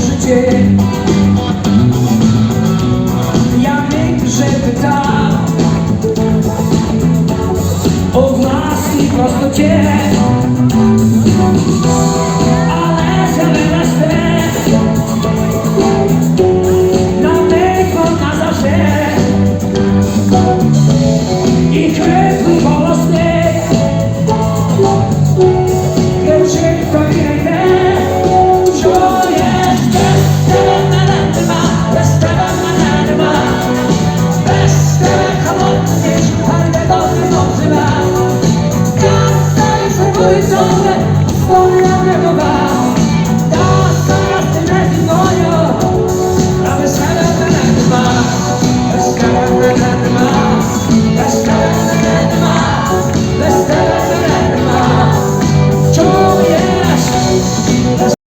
życie. Janek tak. rzepta Od nas i prostocie goes on forever.